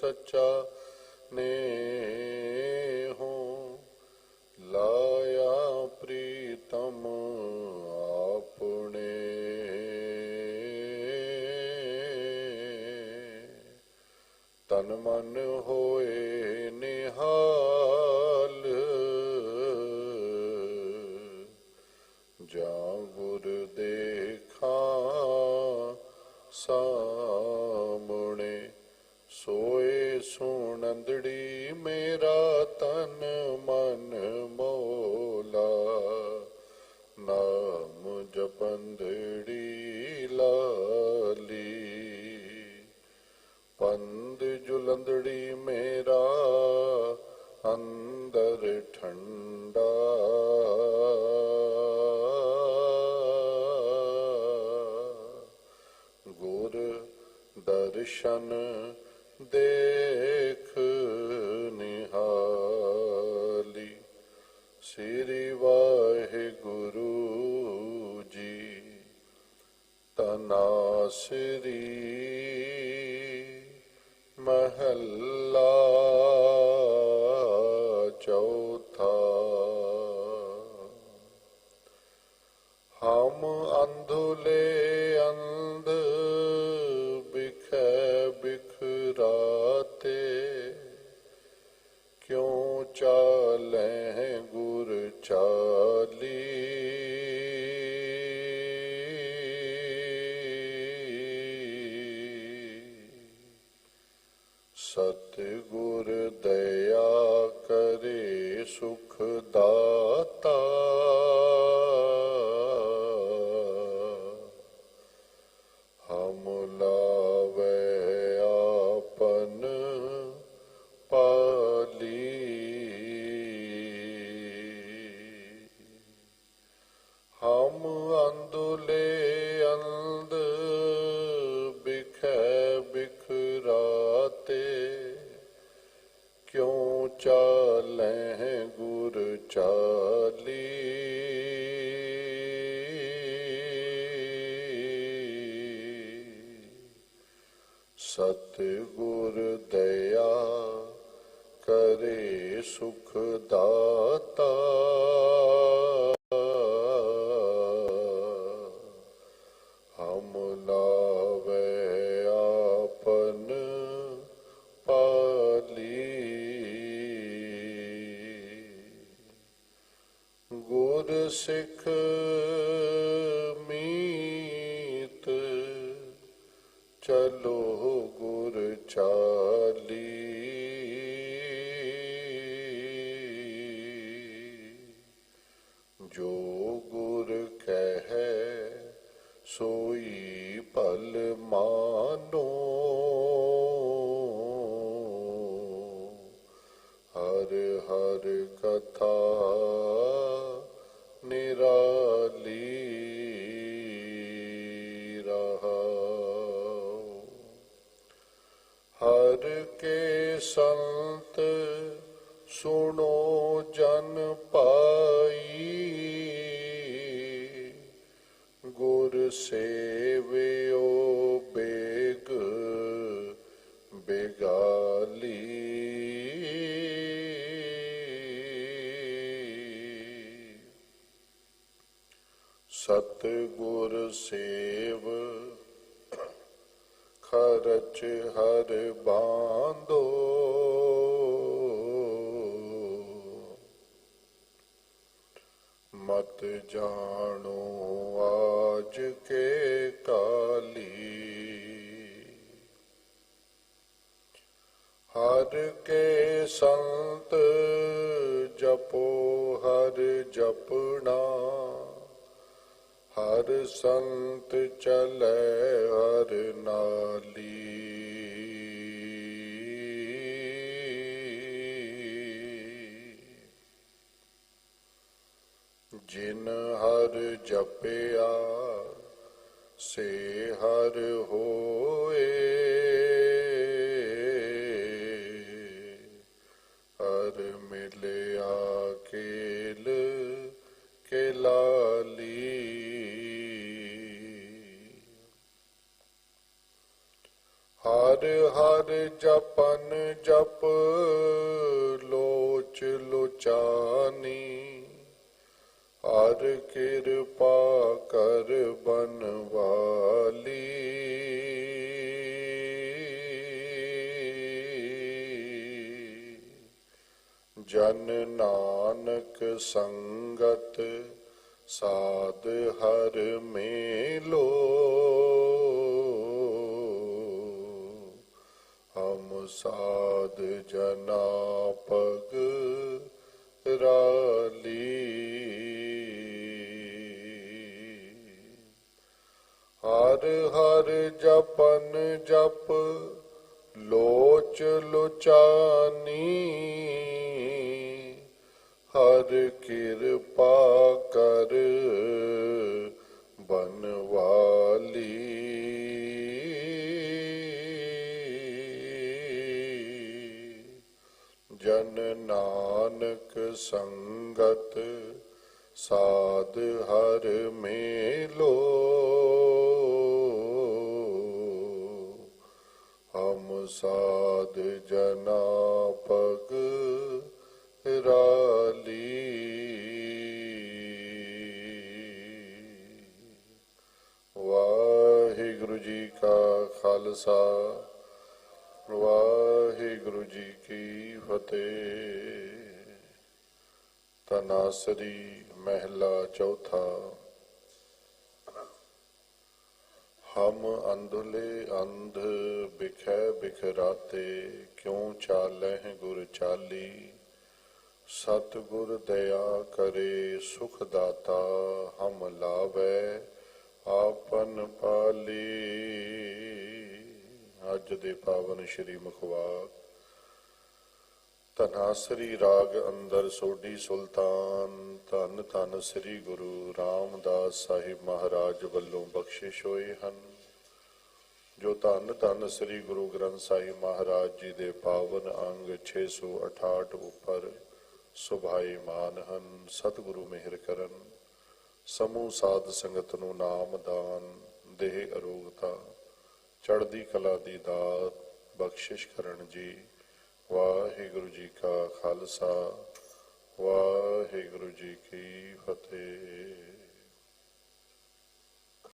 ਸੱਚਾ ਨੇ ਹੋ ਲਾਇਆ ਪ੍ਰੀਤਮ ਆਪਣੇ। ਤਨ ਮਨ ਹੋਏ ਨਿਹਾਲ ਜਾਂ ਗੁਰ ਦੇਖਾਂ ਸਾਮਣੇ ਸੋਏ ਸੁਣੰਦੜੀ ਮੇਰਾ ਤਨ ਮਨ ਮੋਲਾ। ਨਾਮ ਜਪੰਦੜੀ ਲਾਲੀ। ਪੰਦ ਜੁਲੰਦੜੀ ਮੇਰਾ ਅੰਦਰ ਠੰਡਾ। ਗੁਰ ਦਰਸ਼ਨ ਦੇਖ ਨਿਹਾਲੀ। ਸ੍ਰੀ ਵਾਹਿਗੁਰੂ ਜੀ ਤਨਾ ਸ੍ਰੀ ਮਹੱਲਾ ਚੌ ਸਤਿਗੁਰ ਦਇਆ ਕਰੇ ਸੁਖ ਦਾਤਾ। ਹਮ ਲਾਵੇ ਆਪਨ ਪਾਲੀ। ਹਮ ਅੰਦੁਲੇ ਚਾਲੀ ਸਤ ਗੁਰ ਦਇਆ ਕਰੇ ਸੁਖ ਦਾਤਾ ਗੁਰ ਸਿੱਖ ਮੀਤ ਚਲੋ ਗੁਰ ਚਾਲੀ। ਜੋ ਗੁਰ ਕਹੈ ਸੋਈ ਭਲ ਮਾਨੋ। ਜਨ ਪਾਈ। ਗੁਰ ਸੇਵਿਓ ਬੇਗ ਬੇਗਾਲੀ। ਸਤ ਗੁਰ ਸੇਵ ਖਰਚ ਹਰ ਬਾਂਧੋ। ਮਤ ਜਾਣੋ ਆਜ ਕੇ ਕਾਲੀ। ਹਰ ਕੇ ਸੰਤ ਜਪੋ, ਹਰ ਜਪਣਾ। ਹਰ ਸੰਤ ਚਲੇ ਹਰ ਨਾਲੀ। ਜਿਨ ਹਰ ਜਪਿਆ ਸੇ ਹਰ ਹੋਏ। ਹਰ ਮਿਲਿਆ ਕੇਲ ਕੇ ਲਾਲੀ। ਹਰ ਹਰ ਜਪ ਜਨ ਨਾਨਕ ਸੰਗਤ, ਸਾਧ ਹਰ ਮੇਲੋ। ਹਮ ਸਾਧ ਜਨਾ ਪਗ ਰਾਲੀ। ਹਰ ਹਰ ਜਪਨ ਜਪ, ਲੋਚ ਲੋਚਾਨੀ। ਕਿਰਪਾ ਕਰ ਬਨਵਾਲੀ। ਜਨ ਨਾਨਕ ਸੰਗਤ ਸਾਧ ਹਰ ਮੇਲੋ। ਹਮ ਸਾਧ ਜਨਾ ਪਗ ਰਾ ਖਾਲਸਾ। ਵਾਹਿਗੁਰੂ ਜੀ ਕੀ ਫਤਿਹ। ਤਨਾਸਰੀ ਮਹਿਲਾ ਚੌਥਾ। ਹਮ ਅੰਧਲੇ ਅੰਧ ਬਿਖੈ ਬਿਖਰਾਤੇ, ਕਿਉ ਚਾਲਹਿ ਗੁਰ ਚਾਲੀ? ਸਤਿਗੁਰ ਦਇਆ ਕਰੇ ਸੁਖ ਦਾਤਾ, ਹਮ ਲਾਵੈ, ਆਪਨ ਪਾਲੀ ਅੱਜ ਦੇ ਪਾਵਨ ਸ਼੍ਰੀ ਮੁਖਵਾਕ ਧਨਾਸਰੀ ਰਾਗ ਅੰਦਰ ਸੋਢੀ ਸੁਲਤਾਨ, ਧੰਨ ਧੰਨ ਸ੍ਰੀ ਗੁਰੂ ਰਾਮਦਾਸ ਸਾਹਿਬ ਮਹਾਰਾਜ ਵੱਲੋਂ ਬਖਸ਼ਿਸ਼ ਹੋਏ ਹਨ। ਜੋ ਧੰਨ ਧੰਨ ਸ੍ਰੀ ਗੁਰੂ ਗ੍ਰੰਥ ਸਾਹਿਬ ਮਹਾਰਾਜ ਜੀ ਦੇ ਪਾਵਨ ਅੰਗ 668 ਉੱਪਰ ਸੁਭਾਈਮਾਨ ਹਨ, ਸਤਿਗੁਰੂ ਮਿਹਰ ਕਰਨ। ਸਮੂਹ ਸਾਧ ਸੰਗਤ ਨੂੰ ਨਾਮ ਦਾਨ, ਦੇਹ ਅਰੋਗਤਾ। ਚੜ੍ਹਦੀ ਕਲਾ ਦੀ ਦਾਤ, ਬਖਸ਼ਿਸ਼ ਕਰਨ ਜੀ। ਵਾਹਿਗੁਰੂ ਜੀ ਕਾ ਖਾਲਸਾ, ਵਾਹਿਗੁਰੂ ਜੀ ਕੀ ਫਤਿਹ।